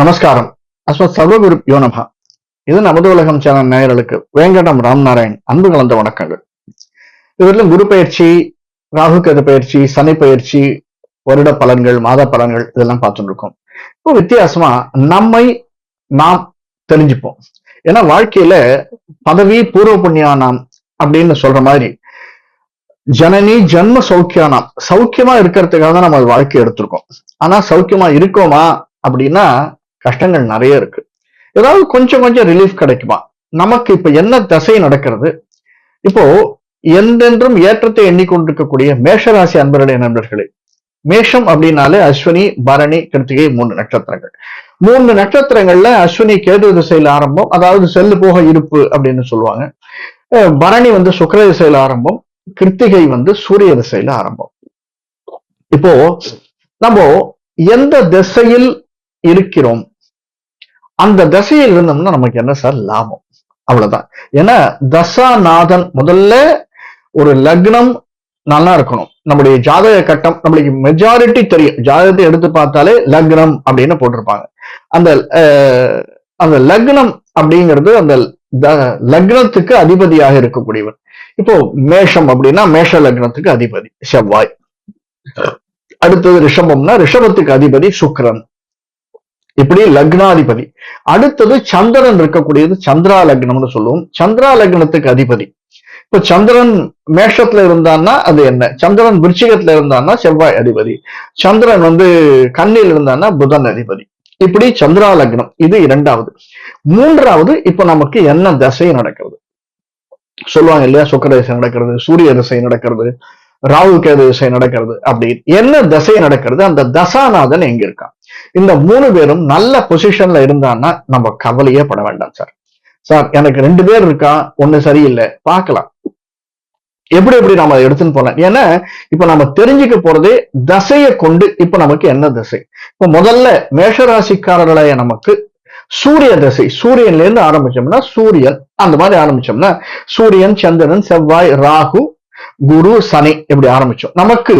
நமஸ்காரம். அஸ்மத் சர்வகுரு யோனபா இது நமது உலகம் சேனல் நேயர்களுக்கு வேங்கடம் ராம்நாராயண் அன்பு கலந்த வணக்கங்கள். இவரிலும் குரு பயிற்சி ராகு கேது பயிற்சி சனி பயிற்சி வருட பலன்கள் மாத பலன்கள் இதெல்லாம் பார்த்துட்டு இருக்கோம் இப்போ வித்தியாசமா நம்மை நாம் தெரிஞ்சுப்போம். ஏன்னா வாழ்க்கையில பதவி பூர்வ புண்ணியானாம் அப்படின்னு சொல்ற மாதிரி ஜனனி ஜன்ம சௌக்கியானாம் சௌக்கியமா இருக்கிறதுக்காக தான் நம்ம வாழ்க்கை எடுத்திருக்கோம். ஆனா சௌக்கியமா இருக்கோமா அப்படின்னா கஷ்டங்கள் நிறைய இருக்கு. ஏதாவது கொஞ்சம் கொஞ்சம் ரிலீஃப் கிடைக்குமா? நமக்கு இப்ப என்ன தசை நடக்கிறது? இப்போ எந்தென்றும் ஏற்றத்தை எண்ணிக்கொண்டிருக்கக்கூடிய மேஷராசி அன்பருடைய நண்பர்களே மேஷம் அப்படின்னாலே அஸ்வினி பரணி கிருத்திகை மூணு நட்சத்திரங்கள். மூன்று நட்சத்திரங்கள்ல அஸ்வினி கேது திசையில ஆரம்பம் அதாவது செல்லு போக இருப்பு அப்படின்னு சொல்லுவாங்க. பரணி வந்து சுக்கர திசையில ஆரம்பம் கிருத்திகை வந்து சூரிய திசையில ஆரம்பம். இப்போ நம்ம எந்த திசையில் இருக்கிறோம்? அந்த தசையில் இருந்தோம்னா நமக்கு என்ன சார்? லாபம். அவ்வளவுதான். ஏன்னா தசாநாதன் முதல்ல ஒரு லக்னம் நல்லா இருக்கணும். நம்முடைய ஜாதக கட்டம் நம்மளுக்கு மெஜாரிட்டி தெரியும். ஜாதகத்தை எடுத்து பார்த்தாலே லக்னம் அப்படின்னு போட்டிருப்பாங்க. அந்த அஹ், அந்த லக்னம் அப்படிங்கிறது அந்த த- லக்னத்துக்கு அதிபதியாக இருக்கக்கூடியவர். இப்போ மேஷம் அப்படின்னா மேஷ லக்னத்துக்கு அதிபதி செவ்வாய். அடுத்தது ரிஷபம்னா ரிஷபத்துக்கு அதிபதி சுக்ரன் இப்படி லக்னாதிபதி. அடுத்தது சந்திரன் இருக்கக்கூடியது சந்திரா லக்னம்னு சொல்லுவோம். சந்திரா லக்னத்துக்கு அதிபதி. இப்ப சந்திரன் மேஷத்துல இருந்தான்னா அது என்ன? சந்திரன் விருச்சிகத்துல இருந்தான்னா செவ்வாய் அதிபதி. சந்திரன் வந்து கண்ணில் இருந்தான்னா புதன் அதிபதி. இப்படி சந்திரா லக்னம் இது இரண்டாவது. மூன்றாவது இப்ப நமக்கு என்ன தசை நடக்கிறது? சொல்லுவாங்க இல்லையா? சுக்கர திசை நடக்கிறது சூரிய திசை நடக்கிறது ராகு கேது திசை நடக்கிறது அப்படி என்ன தசை நடக்கிறது? அந்த தசாநாதன் எங்க இருக்கான்? இந்த மூணு பேரும் நல்ல பொசிஷன்ல இருந்தான்னா நம்ம கவலையே பட வேண்டாம் சார் சார் எனக்கு ரெண்டு பேர் இருக்கா? ஒண்ணு சரியில்லை. பார்க்கலாம். எப்படி எப்படி நம்ம எடுத்துன்னு போலாம்? ஏன்னா இப்ப நம்ம தெரிஞ்சுக்க போறதே தசையை கொண்டு இப்ப நமக்கு என்ன தசை? இப்ப முதல்ல மேஷராசிக்காரர்களைய நமக்கு சூரிய தசை. சூரியன்ல இருந்து ஆரம்பிச்சோம்னா சூரியன் அந்த மாதிரி ஆரம்பிச்சோம்னா சூரியன் சந்திரன் செவ்வாய் ராகு குரு சனி இப்படி ஆரம்பிச்சோம். நமக்கு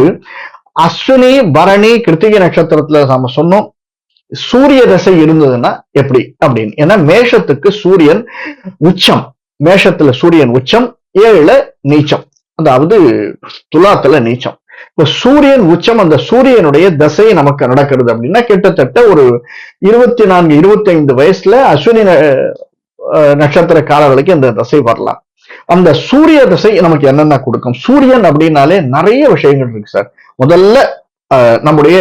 அஸ்வினி பரணி கிருத்திகை நட்சத்திரத்துல நாம சொன்னோம். சூரிய தசை இருந்ததுன்னா எப்படி? அப்படின்னு. ஏன்னா மேஷத்துக்கு சூரியன் உச்சம். மேஷத்துல சூரியன் உச்சம் ஏழுல நீச்சம். அதாவது துலாத்துல நீச்சம். இப்ப சூரியன் உச்சம் அந்த சூரியனுடைய தசை நமக்கு நடக்கிறது அப்படின்னா கிட்டத்தட்ட ஒரு இருபத்தி நான்கு இருபத்தி ஐந்து வயசுல அஸ்வினி நட்சத்திரக்காரர்களுக்கு இந்த தசை வரலாம். அந்த சூரிய தசை நமக்கு என்னென்ன கொடுக்கும்? சூரியன் அப்படின்னாலே நிறைய விஷயங்கள் இருக்கு சார். முதல்ல நம்முடைய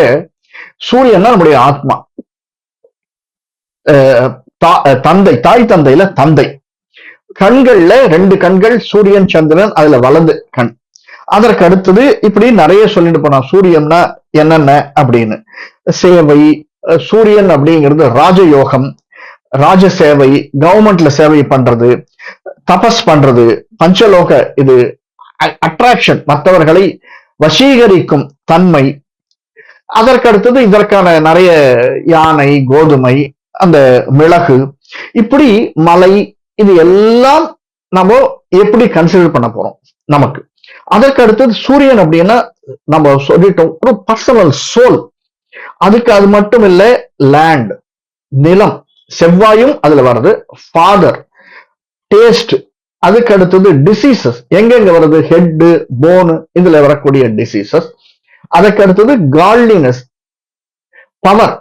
சூரியன் தான் நம்முடைய ஆத்மா. தந்தை தாய் தந்தையில தந்தை. கண்கள்ல ரெண்டு கண்கள் சூரியன் சந்திரன் அதுல வலது கண். அதற்கு அடுத்தது இப்படி நிறைய சொல்லிட்டு போனா சூரியம்னா என்னென்ன அப்படின்னு? சேவை சூரியன் அப்படிங்கிறது ராஜயோகம். ராஜ சேவை கவர்மெண்ட்ல சேவை பண்றது தபஸ் பண்றது பஞ்சலோக இது அட்ராக்ஷன் மற்றவர்களை வசீகரிக்கும் தன்மை. அதற்கு அடுத்தது இதற்கான நிறைய யானை கோதுமை அந்த மிளகு இப்படி மலை இது எல்லாம் நம்ம எப்படி கன்சிடர் பண்ண போறோம்? நமக்கு. அதற்கு அடுத்தது சூரியன் அப்படின்னா நம்ம சொல்லிட்டோம் ஒரு பர்சனல் சோல் அதுக்கு அது மட்டும் இல்லை லேண்ட் நிலம் செவ்வாயும் அதுல வர்றது ஃபாதர் டேஸ்ட் அதுக்கு அடுத்தது டிசீசஸ் எங்கெங்க வருது ஹெட்டு போனு இதுல வரக்கூடிய டிசீசஸ் அதுக்கு அடுத்தது கால்லினஸ் பவர்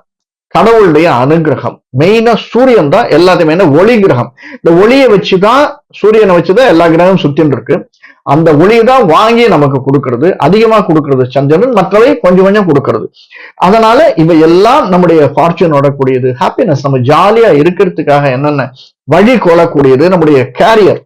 கடவுளுடைய அனுகிரகம். மெயினா சூரியன் தான் எல்லாத்தையுமே ஒளி கிரகம். இந்த ஒளியை வச்சுதான் சூரியனை வச்சுதான் எல்லா கிரகமும் சுத்தின்னு இருக்கு. அந்த ஒளி தான் வாங்கி நமக்கு கொடுக்கறது அதிகமா கொடுக்கறது சந்திரன் மற்றவை கொஞ்சம் கொஞ்சம் கொடுக்கறது. அதனால இவை எல்லாம் நம்முடைய ஃபார்ச்சூன் கூடியது ஹாப்பினஸ் நம்ம ஜாலியா இருக்கிறதுக்காக என்னென்ன வழி கொள்ளக்கூடியது? நம்முடைய கேரியர்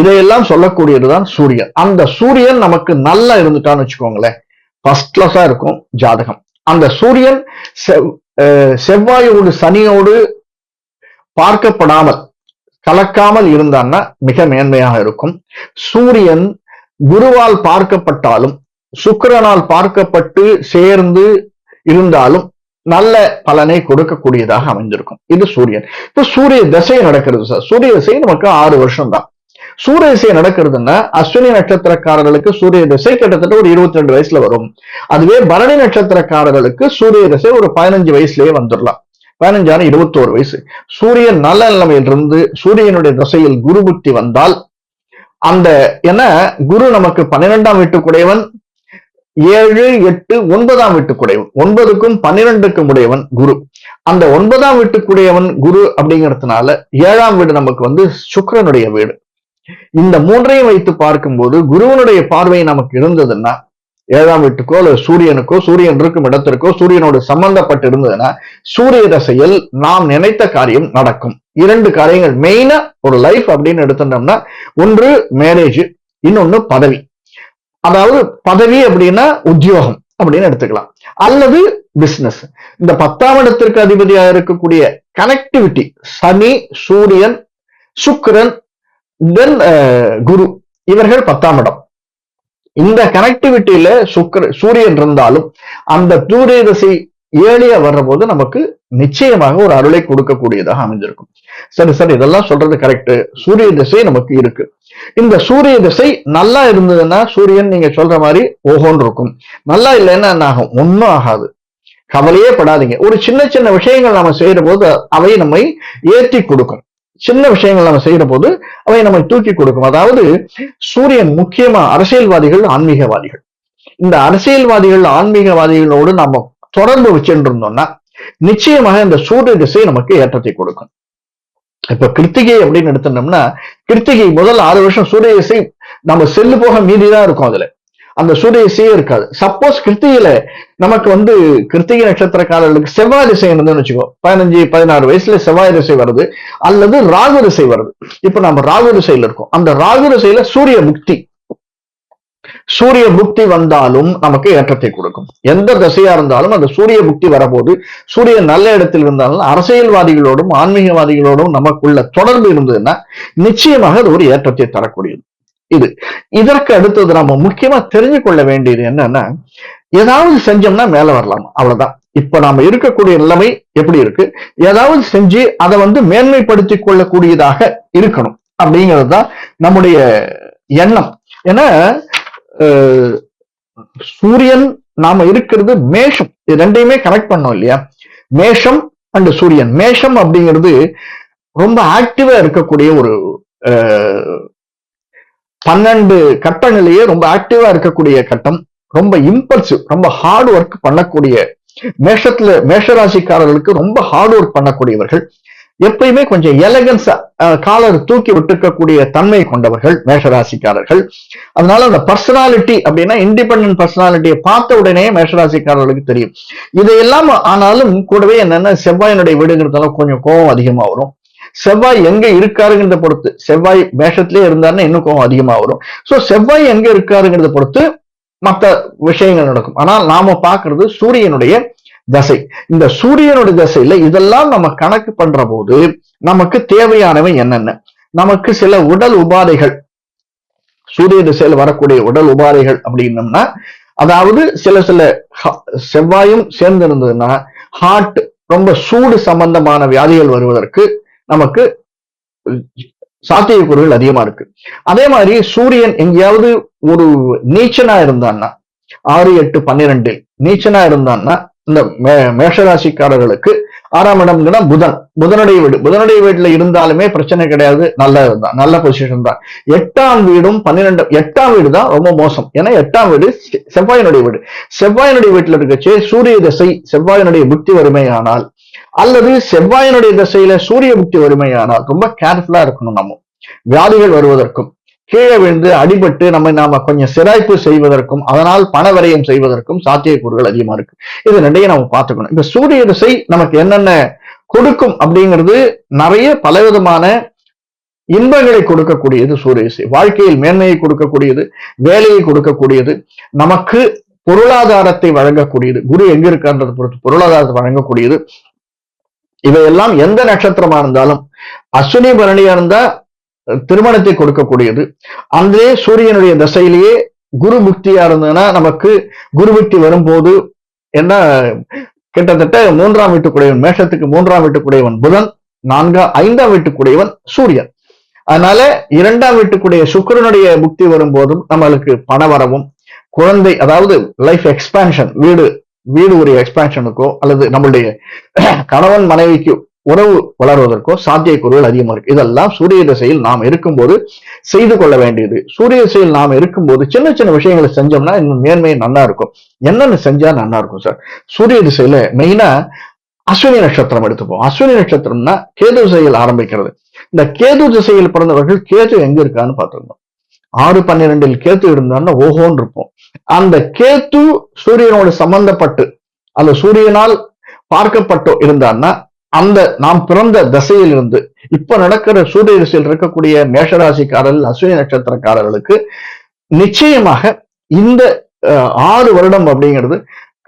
இதையெல்லாம் சொல்லக்கூடியதுதான் சூரியன். அந்த சூரியன் நமக்கு நல்லா இருந்துட்டான்னு வச்சுக்கோங்களேன். ஃபர்ஸ்ட் கிளாஸா இருக்கும் ஜாதகம். அந்த சூரியன் செவ்- அஹ் செவ்வாயோடு சனியோடு பார்க்கப்படாமல் கலக்காமல் இருந்தான்னா மிக மேன்மையாக இருக்கும். சூரியன் குருவால் பார்க்கப்பட்டாலும் சுக்கிரனால் பார்க்கப்பட்டு சேர்ந்து இருந்தாலும் நல்ல பலனை கொடுக்கக்கூடியதாக அமைந்திருக்கும். இது சூரியன். இப்ப சூரிய தசை நடக்கிறது சார். சூரிய தசை நமக்கு ஆறு வருஷம் தான் சூரிய திசை நடக்கிறதுன்னா அஸ்வினி நட்சத்திரக்காரர்களுக்கு சூரிய திசை கிட்டத்தட்ட ஒரு இருபத்தி ரெண்டு வயசுல வரும். அதுவே பரணி நட்சத்திரக்காரர்களுக்கு சூரிய திசை ஒரு பதினஞ்சு வயசுலயே வந்துடலாம் பதினஞ்சாறு இருபத்தோரு வயசு. சூரியன் நல்ல நிலைமையிலிருந்து சூரியனுடைய திசையில் குரு புத்தி வந்தால் அந்த என்ன குரு நமக்கு பன்னிரெண்டாம் வீட்டுக்குடையவன் ஏழு எட்டு ஒன்பதாம் வீட்டுக்குடையவன். ஒன்பதுக்கும் பன்னிரெண்டுக்கும் உடையவன் குரு. அந்த ஒன்பதாம் வீட்டுக்குடையவன் குரு அப்படிங்கிறதுனால ஏழாம் வீடு நமக்கு வந்து சுக்கரனுடைய வீடு. இந்த மூன்றையும் வைத்து பார்க்கும்போது குருவனுடைய பார்வை நமக்கு இருந்ததுன்னா ஏழாம் வீட்டுக்கோ அல்லது சூரியனுக்கோ சூரியன் இருக்கும் இடத்திற்கோ சூரியனோடு சம்பந்தப்பட்டு இருந்ததுன்னா சூரிய தசையில் நாம் நினைத்த காரியம் நடக்கும். இரண்டு காரியங்கள் மெயினா ஒரு லைஃப் அப்படின்னு எடுத்துட்டோம்னா ஒன்று மேரேஜ் இன்னொன்னு பதவி. அதாவது பதவி அப்படின்னா உத்தியோகம் அப்படின்னு எடுத்துக்கலாம். அல்லது பிசினஸ் இந்த பத்தாம் இடத்திற்கு அதிபதியாக இருக்கக்கூடிய கனெக்டிவிட்டி சனி சூரியன் சுக்கிரன் தென் uh, குரு இவர்கள் பத்தாம் இடம். இந்த கனெக்டிவிட்டியில சுக்கர சூரியன் இருந்தாலும் அந்த சூரிய திசை ஏழியா வர்ற போது நமக்கு நிச்சயமாக ஒரு அருளை கொடுக்கக்கூடியதாக அமைஞ்சிருக்கும். சரி சரி இதெல்லாம் சொல்றது கரெக்ட் சூரிய திசை நமக்கு இருக்கு. இந்த சூரிய திசை நல்லா இருந்ததுன்னா சூரியன் நீங்க சொல்ற மாதிரி ஓஹோன்னு இருக்கும். நல்லா இல்லைன்னா என்ன ஆகும்? ஒன்றும் ஆகாது. கவலையே படாதீங்க. ஒரு சின்ன சின்ன விஷயங்கள் நாம செய்யற போது அவை நம்மை ஏற்றி கொடுக்கும். சின்ன விஷயங்கள் நம்ம செய்யற போது அவை நம்மை தூக்கி கொடுக்கும். அதாவது சூரியன் முக்கியமா அரசியல்வாதிகள் ஆன்மீகவாதிகள். இந்த அரசியல்வாதிகள் ஆன்மீகவாதிகளோடு நம்ம தொடர்பு வச்சுட்டு நிச்சயமாக இந்த சூரிய திசை நமக்கு ஏற்றத்தை கொடுக்கும். இப்ப கிருத்திகை அப்படின்னு எடுத்துட்டோம்னா கிருத்திகை முதல் ஆறு வருஷம் சூரிய திசை நம்ம செல்லு போக மீதிதான் இருக்கும் அதுல. அந்த சூரிய இருக்காது சப்போஸ் கிருத்திகையில நமக்கு வந்து கிருத்திகை நட்சத்திரக்காரர்களுக்கு செவ்வாய் திசை இருந்ததுன்னு வச்சுக்கோ பதினஞ்சு பதினாறு வயசுல செவ்வாய் திசை வருது அல்லது ராகு திசை வருது. இப்ப நம்ம ராகு திசையில இருக்கோம். அந்த ராகு திசையில சூரிய முக்தி. சூரிய புக்தி வந்தாலும் நமக்கு ஏற்றத்தை கொடுக்கும். எந்த திசையா இருந்தாலும் அந்த சூரிய புக்தி வரபோது சூரியன் நல்ல இடத்தில் இருந்தாலும் அரசியல்வாதிகளோடும் ஆன்மீகவாதிகளோடும் நமக்குள்ள தொடர்பு இருந்ததுன்னா நிச்சயமாக அது ஒரு ஏற்றத்தை தரக்கூடியது. இது. இதற்கு அடுத்தது நம்ம முக்கியமா தெரிஞ்சு கொள்ள வேண்டியது என்னன்னா ஏதாவது செஞ்சோம்னா மேல வரலாம். அவ்வளவுதான். இப்ப நாம இருக்கக்கூடிய நிலைமை எப்படி இருக்கு? ஏதாவது செஞ்சு அதை வந்து மேன்மைப்படுத்திக் கொள்ளக்கூடியதாக இருக்கணும். அப்படிங்கிறது தான் நம்முடைய எண்ணம். ஏன்னா சூரியன் நாம இருக்கிறது மேஷம். இது ரெண்டையுமே கனெக்ட் பண்ணோம் இல்லையா? மேஷம் அண்ட் சூரியன். மேஷம் அப்படிங்கிறது ரொம்ப ஆக்டிவா இருக்கக்கூடிய ஒரு பன்னெண்டு கட்ட நிலையே ரொம்ப ஆக்டிவா இருக்கக்கூடிய கட்டம் ரொம்ப இம்பல்சிவ் ரொம்ப ஹார்ட் ஒர்க் பண்ணக்கூடிய மேஷத்துல மேஷராசிக்காரர்களுக்கு ரொம்ப ஹார்ட் ஒர்க் பண்ணக்கூடியவர்கள் எப்பயுமே கொஞ்சம் எலகன்ஸ் காலர் தூக்கி விட்டுருக்கக்கூடிய தன்மை கொண்டவர்கள் மேஷராசிக்காரர்கள். அதனால அந்த பர்சனாலிட்டி அப்படின்னா இண்டிபெண்ட் பர்சனாலிட்டியை பார்த்த உடனே மேஷராசிக்காரர்களுக்கு தெரியும். இதையெல்லாம் ஆனாலும் கூடவே என்னன்னா செவ்வாயினுடைய வீடுங்கிறதுனால கொஞ்சம் கோபம் அதிகமா வரும். செவ்வாய் எங்க இருக்காருங்கிறத பொறுத்து செவ்வாய் மேஷத்திலே இருந்தாருன்னா இன்னும் கோபம் அதிகமா வரும். சோ செவ்வாய் எங்க இருக்காருங்கிறத பொறுத்து மற்ற விஷயங்கள் நடக்கும். ஆனால் நாம பாக்குறது சூரியனுடைய தசை. இந்த சூரியனுடைய தசையில இதெல்லாம் நம்ம கணக்கு பண்ற போது நமக்கு தேவையானவை என்னென்ன? நமக்கு சில உடல் உபாதைகள். சூரிய திசையில் வரக்கூடிய உடல் உபாதைகள் அப்படின்னம்னா அதாவது சில சில செவ்வாயும் சேர்ந்து இருந்ததுன்னா ஹார்ட் ரொம்ப சூடு சம்பந்தமான வியாதிகள் வருவதற்கு நமக்கு சாத்தியக்கூறுகள் அதிகமா இருக்கு. அதே மாதிரி சூரியன் எங்கேயாவது ஒரு நீச்சனா இருந்தான்னா ஆறு எட்டு பன்னிரெண்டில் நீச்சனா இருந்தான்னா இந்த மேஷராசிக்காரர்களுக்கு ஆறாம் இடம்னா புதன். புதனுடைய வீடு. புதனுடைய வீட்டுல இருந்தாலுமே பிரச்சனை கிடையாது. நல்லா தான் நல்ல பொசிஷன் தான். எட்டாம் வீடும் பன்னிரெண்டு எட்டாம் வீடு தான் ரொம்ப மோசம். ஏன்னா எட்டாம் வீடு செவ்வாயினுடைய வீடு. செவ்வாயினுடைய வீட்டுல இருக்கச்சே சூரிய தசை செவ்வாயினுடைய புத்தி வறுமையானால் அல்லது செவ்வாயினுடைய திசையில சூரிய புக்தி வறுமையானால் ரொம்ப கேர்ஃபுல்லா இருக்கணும் நம்ம. வியாதிகள் வருவதற்கும் கீழே விழுந்து அடிபட்டு நம்ம நாம கொஞ்சம் சிராய்ப்பு செய்வதற்கும் அதனால் பணவரையம் செய்வதற்கும் சாத்தியக்கூறுகள் அதிகமா இருக்கு. இது நிறைய நம்ம பார்த்துக்கணும். இந்த சூரிய திசை நமக்கு என்னென்ன கொடுக்கும் அப்படிங்கிறது நிறைய பலவிதமான இன்பங்களை கொடுக்கக்கூடியது சூரிய திசை. வாழ்க்கையில் மேன்மையை கொடுக்கக்கூடியது வேலையை கொடுக்கக்கூடியது நமக்கு பொருளாதாரத்தை வழங்கக்கூடியது. குரு எங்க இருக்கான்றது பொறுத்து பொருளாதாரத்தை வழங்கக்கூடியது. இவையெல்லாம் எந்த நட்சத்திரமா இருந்தாலும் அஸ்வினி பரணியா இருந்தா திருமணத்தை கொடுக்கக்கூடியது. அன்றே சூரியனுடைய தசையிலேயே குரு புக்தியா இருந்ததுன்னா நமக்கு குரு புக்தி வரும்போது என்ன கிட்டத்தட்ட மூன்றாம் வீட்டுக்குடையவன் மேஷத்துக்கு மூன்றாம் வீட்டுக்குடையவன் புதன் நான்காம் ஐந்தாம் வீட்டுக்குடையவன் சூரியன். அதனால இரண்டாம் வீட்டுக்குடைய சுக்கரனுடைய புக்தி வரும்போதும் நம்மளுக்கு பண வரவும் குழந்தை அதாவது லைஃப் எக்ஸ்பான்ஷன் வீடு வீடு ஒரு எக்ஸ்பான்ஷனுக்கோ அல்லது நம்மளுடைய கணவன் மனைவிக்கு உறவு வளர்வதற்கோ சாத்தியக்கூறுகள் அதிகமா இருக்கு. இதெல்லாம் சூரிய திசையில் நாம் இருக்கும்போது செய்து கொள்ள வேண்டியது. சூரிய திசையில் நாம் இருக்கும்போது சின்ன சின்ன விஷயங்களை செஞ்சோம்னா இன்னும் மேன்மையை நல்லா இருக்கும். என்னென்ன செஞ்சா நல்லா இருக்கும் சார் சூரிய திசையில மெயினா அஸ்வினி நட்சத்திரம் எடுத்துப்போம். அஸ்வினி நட்சத்திரம்னா கேது திசையில் ஆரம்பிக்கிறது. இந்த கேது திசையில் பிறந்தவர்கள் கேது எங்க இருக்கான்னு பார்த்துருந்தோம் ஆறு பன்னிரெண்டில் கேத்து இருந்தான்னா ஓஹோன்னு இருப்போம். அந்த கேத்து சூரியனோடு சம்பந்தப்பட்டு அந்த சூரியனால் பார்க்கப்பட்டு இருந்தான்னா அந்த நாம் பிறந்த தசையில் இருந்து இப்ப நடக்கிற சூரிய திசையில் இருக்கக்கூடிய மேஷராசிக்காரர்கள் அஸ்வினி நட்சத்திரக்காரர்களுக்கு நிச்சயமாக இந்த ஆறு வருடம் அப்படிங்கிறது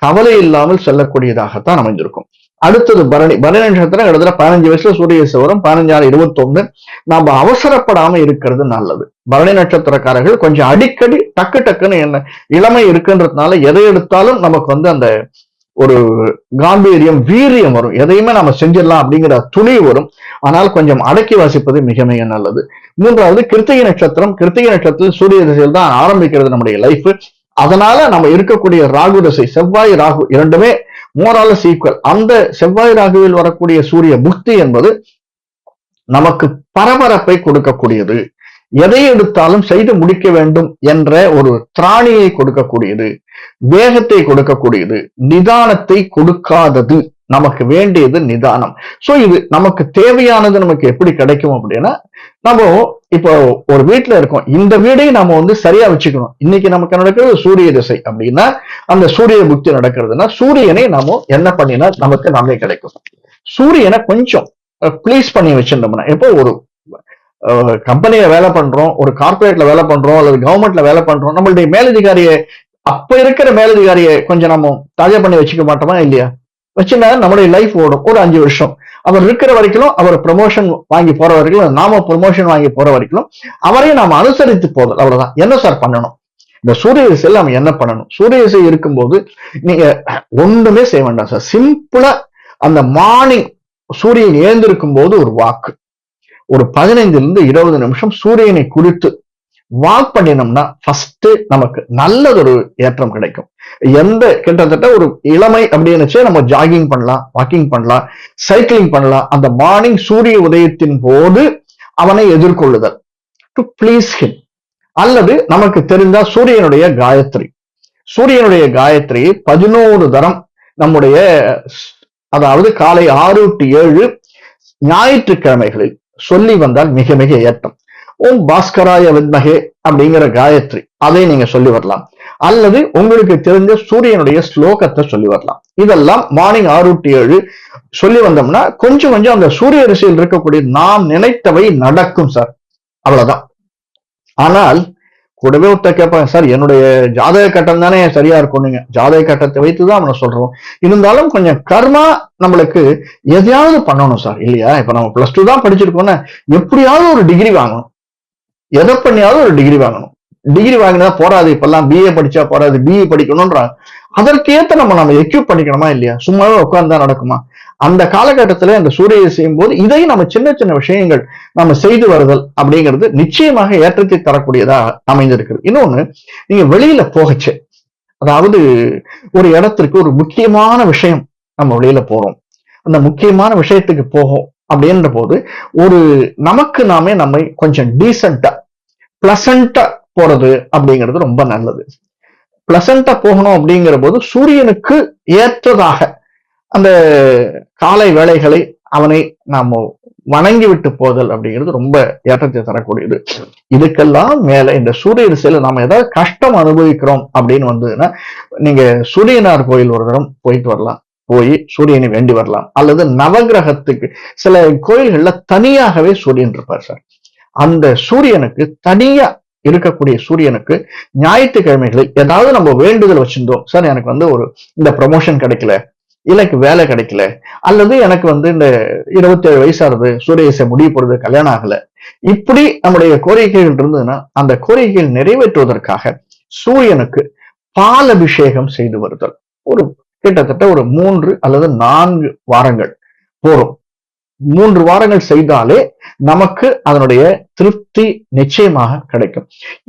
கவலை இல்லாமல் செல்லக்கூடியதாகத்தான் அமைஞ்சிருக்கும். அடுத்தது பரணி பரணி நட்சத்திரம் கிட்டத்தட்ட பதினஞ்சு வயசுல சூரிய வரும். பதினஞ்சாறு இருபத்தி நாம அவசரப்படாம இருக்கிறது நல்லது. பரணி நட்சத்திரக்காரர்கள் கொஞ்சம் அடிக்கடி டக்கு டக்குன்னு என்ன இளமை இருக்குன்றதுனால எதை எடுத்தாலும் நமக்கு வந்து அந்த ஒரு காம்பீரியம் வீரியம் வரும். எதையுமே நம்ம செஞ்சிடலாம் அப்படிங்கிற துணி வரும். ஆனால் கொஞ்சம் அடக்கி வாசிப்பது மிக மிக நல்லது. மூன்றாவது கிருத்திகை நட்சத்திரம். கிருத்திகை நட்சத்திரம் சூரிய திசையில் தான் ஆரம்பிக்கிறது நம்முடைய லைஃப் அதனால நம்ம இருக்கக்கூடிய ராகு தசை செவ்வாய் ராகு இரண்டுமே மோரால சீக்வல் அந்த செவ்வாய் ராகுவில் வரக்கூடிய சூரிய புக்தி என்பது நமக்கு பரபரப்பை கொடுக்கக்கூடியது. எதை எடுத்தாலும் செய்து முடிக்க வேண்டும் என்ற ஒரு திராணியை கொடுக்கக்கூடியது. வேகத்தை கொடுக்கக்கூடியது. நிதானத்தை கொடுக்காதது. நமக்கு வேண்டியது நிதானம். சோ இது நமக்கு தேவையானது நமக்கு எப்படி கிடைக்கும் அப்படின்னா நம்ம இப்போ ஒரு வீட்டுல இருக்கோம். இந்த வீடையும் நம்ம வந்து சரியா வச்சுக்கணும். இன்னைக்கு நமக்கு நடக்கிறது சூரிய திசை அப்படின்னா அந்த சூரிய புக்தி நடக்கிறதுனா சூரியனை நாம என்ன பண்ணினா நமக்கு நன்மை கிடைக்கும். சூரியனை கொஞ்சம் ப்ளீஸ் பண்ணி வச்சிருந்தோம்னா எப்போ ஒரு கம்பெனியில வேலை பண்றோம் ஒரு கார்பரேட்ல வேலை பண்றோம் அல்லது கவர்மெண்ட்ல வேலை பண்றோம் நம்மளுடைய மேலதிகாரியை அப்ப இருக்கிற மேலதிகாரியை கொஞ்சம் நம்ம தாஜா பண்ணி வச்சுக்க மாட்டோமா இல்லையா? வச்சுன்னா நம்மளுடைய லைஃப் ஓடும். ஒரு அஞ்சு வருஷம். அவர் இருக்கிற வரைக்கும் அவர் ப்ரமோஷன் வாங்கி போற வரைக்கும் நாம ப்ரமோஷன் வாங்கி போற வரைக்கும் அவரையும் நாம அனுசரித்து போதல். அவ்வளவுதான். என்ன சார் பண்ணணும்? இந்த சூரிய திசையில் நம்ம என்ன பண்ணணும்? சூரிய திசை இருக்கும்போது நீங்க ஒண்ணுமே செய்ய வேண்டாம் சார். சிம்பிளா அந்த மார்னிங் சூரியன் ஏந்திருக்கும் போது ஒரு வாக்கு. ஒரு பதினைந்துல இருந்து இருபது நிமிஷம் சூரியனை குறித்து வாக் பண்ணினோம்னா ஃபர்ஸ்ட் நமக்கு நல்லதொரு ஏற்றம் கிடைக்கும். எந்த கிட்டத்தட்ட ஒரு இளமை அப்படின்னு நம்ம ஜாகிங் பண்ணலாம் வாக்கிங் பண்ணலாம் சைக்கிளிங் பண்ணலாம். அந்த மார்னிங் சூரிய உதயத்தின் போது அவனை எதிர்கொள்ளுதல் டு பிளீஸ் ஹிம் அல்லது நமக்கு தெரிந்த சூரியனுடைய காயத்ரி. சூரியனுடைய காயத்ரி பதினோரு தரம் நம்முடைய அதாவது காலை ஆறு டு ஏழு ஞாயிற்றுக்கிழமைகளில் சொல்லி வந்தால் மிக மிக ஏற்றம். ஓம் பாஸ்கராய வித்மகே அப்படிங்கிற காயத்ரி அதை நீங்க சொல்லி வரலாம். அல்லது உங்களுக்கு தெரிஞ்ச சூரியனுடைய ஸ்லோகத்தை சொல்லி வரலாம். இதெல்லாம் மார்னிங் ஆறு டு ஏழு சொல்லி வந்தோம்னா கொஞ்சம் கொஞ்சம் அந்த சூரிய ரிசையில் இருக்கக்கூடிய நாம் நினைத்தவை நடக்கும் சார். அவ்வளவுதான். ஆனால் கூடவே ஒருத்த கேட்பாங்க சார் என்னுடைய ஜாதக கட்டம் தானே சரியா இருக்கணுங்க ஜாதக கட்டத்தை வைத்துதான் அவனை சொல்றோம். இருந்தாலும் கொஞ்சம் கர்மா நம்மளுக்கு எதையாவது பண்ணணும் சார். இல்லையா? இப்ப நம்ம பிளஸ் டூ தான் படிச்சிருக்கோம்னா எப்படியாவது ஒரு டிகிரி வாங்கணும். எதை பண்ணியாவது ஒரு டிகிரி வாங்கணும். டிகிரி வாங்கினா போறாது இப்பெல்லாம் பிஏ படிச்சா போறாது பிஏ படிக்கணும்ன்றாங்க. அதற்கேத்த நம்ம நம்ம எக்யூப் பண்ணிக்கணுமா இல்லையா? சும்மாவே உட்கார்ந்தா நடக்குமா? அந்த காலகட்டத்துல அந்த சூரிய செய்யும் போது இதையும் நம்ம சின்ன சின்ன விஷயங்கள் நம்ம செய்து வருதல் அப்படிங்கிறது நிச்சயமாக ஏற்றத்தை தரக்கூடியதா அமைந்திருக்கிறது. இன்னொன்னு நீங்க வெளியில போகச்சு. அதாவது ஒரு இடத்திற்கு ஒரு முக்கியமான விஷயம் நம்ம வெளியில போறோம். அந்த முக்கியமான விஷயத்துக்கு போகும் அப்படின்ற போது ஒரு நமக்கு நாமே நம்மை கொஞ்சம் டீசெண்டா பிளசண்டா போறது அப்படிங்கிறது ரொம்ப நல்லது. பிளசண்டா போகணும் அப்படிங்கிற போது சூரியனுக்கு ஏற்றதாக அந்த காலை வேலைகளை அவனை நாம வணங்கி விட்டு போதல் அப்படிங்கிறது ரொம்ப ஏற்றத்தை தரக்கூடியது. இதுக்கெல்லாம் மேல இந்த சூரிய திசையில நாம ஏதாவது கஷ்டம் அனுபவிக்கிறோம் அப்படின்னு வந்ததுன்னா நீங்க சூரியனார் கோயில் ஒரு தரம் போயிட்டு வரலாம். போய் சூரியனை வேண்டி வரலாம். அல்லது நவகிரகத்துக்கு சில கோயில்கள்ல தனியாகவே சூரியன் இருப்பார் சார். அந்த சூரியனுக்கு தனியா இருக்கக்கூடிய சூரியனுக்கு ஞாயிற்றுக்கிழமைகளில் ஏதாவது நம்ம வேண்டுதல் வச்சிருந்தோம். சார் எனக்கு வந்து ஒரு இந்த ப்ரமோஷன் கிடைக்கல. எனக்கு வேலை கிடைக்கல. அல்லது எனக்கு வந்து இந்த இருபத்தி ஏழு வயசானது சூரியசை முடிவு போடுறது கல்யாணம் ஆகல. இப்படி நம்முடைய கோரிக்கைகள் இருந்ததுன்னா அந்த கோரிக்கைகள் நிறைவேற்றுவதற்காக சூரியனுக்கு பால் அபிஷேகம் செய்து வருதல். ஒரு கிட்டத்தட்ட ஒரு மூன்று அல்லது நான்கு வாரங்கள் போறோம் மூன்று வாரங்கள் செய்தாலே நமக்கு அதனுடைய திருப்தி நிச்சயமாக கிடைக்கும்.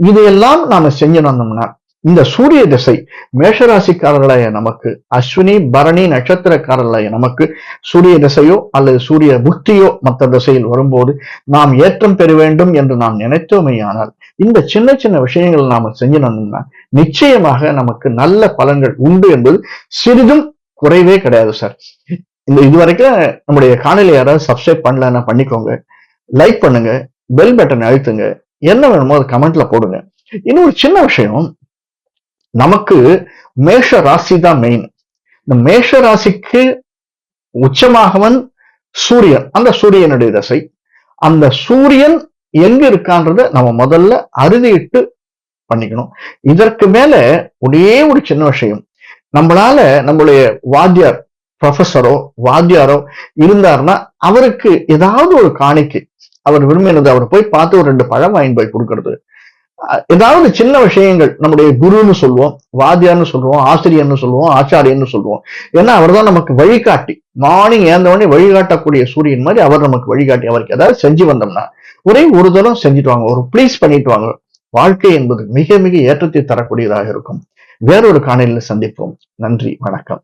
இதையெல்லாம் நாம செஞ்சு வந்தோம்னா இந்த சூரிய திசை மேஷராசிக்காரர்களாய நமக்கு அஸ்வினி பரணி நட்சத்திரக்காரர்களாய நமக்கு சூரிய திசையோ அல்லது சூரிய புக்தியோ மற்ற திசையில் வரும்போது நாம் ஏற்றம் பெற வேண்டும் என்று நாம் நினைத்தோமையானால் இந்த சின்ன சின்ன விஷயங்கள் நாம செஞ்சினோம்னா நிச்சயமாக நமக்கு நல்ல பலன்கள் உண்டு என்பது சிறிதும் குறைவே கிடையாது சார். இந்த இதுவரைக்கும் நம்முடைய காணொலி யாராவது சப்ஸ்கிரைப் பண்ணலன்னா பண்ணிக்கோங்க லைக் பண்ணுங்க பெல் பட்டன் அழுத்துங்க என்ன வேணுமோ அது கமெண்ட்ல போடுங்க. இன்னொரு சின்ன விஷயம் நமக்கு மேஷ ராசி தான் மெயின் இந்த மேஷ ராசிக்கு உச்சமாகவன் சூரியன். அந்த சூரியனுடைய தசை. அந்த சூரியன் எங்க இருக்கான்றத நம்ம முதல்ல அறுதிட்டு பண்ணிக்கணும். இதற்கு மேல ஒரே ஒரு சின்ன விஷயம். நம்மளால நம்மளுடைய வாத்தியார் ப்ரொஃபஸரோ வாத்தியாரோ இருந்தாருன்னா அவருக்கு ஏதாவது ஒரு காணிக்கை. அவர் விரும்பினது அவர் போய் பார்த்து ஒரு ரெண்டு பழம் வாங்கி போய் கொடுக்கறது. ஏதாவது சின்ன விஷயங்கள் நம்முடைய குருன்னு சொல்லுவோம் வாத்தியார்னு சொல்லுவோம் ஆசிரியர்னு சொல்லுவோம் ஆச்சாரியன்னு சொல்லுவோம். ஏன்னா அவர் தான் நமக்கு வழிகாட்டி. மார்னிங் ஏந்த உடனே வழிகாட்டக்கூடிய சூரியன் மாதிரி அவர் நமக்கு வழிகாட்டி. அவருக்கு ஏதாவது செஞ்சு வந்தோம்னா ஒரே ஒரு தரம் செஞ்சுட்டு வாங்க ஒரு ப்ளீஸ் பண்ணிட்டு வாங்க. வாழ்க்கை என்பது மிக மிக ஏற்றத்தை தரக்கூடியதாக இருக்கும். வேறொரு காணொலியில் சந்திப்போம். நன்றி வணக்கம்.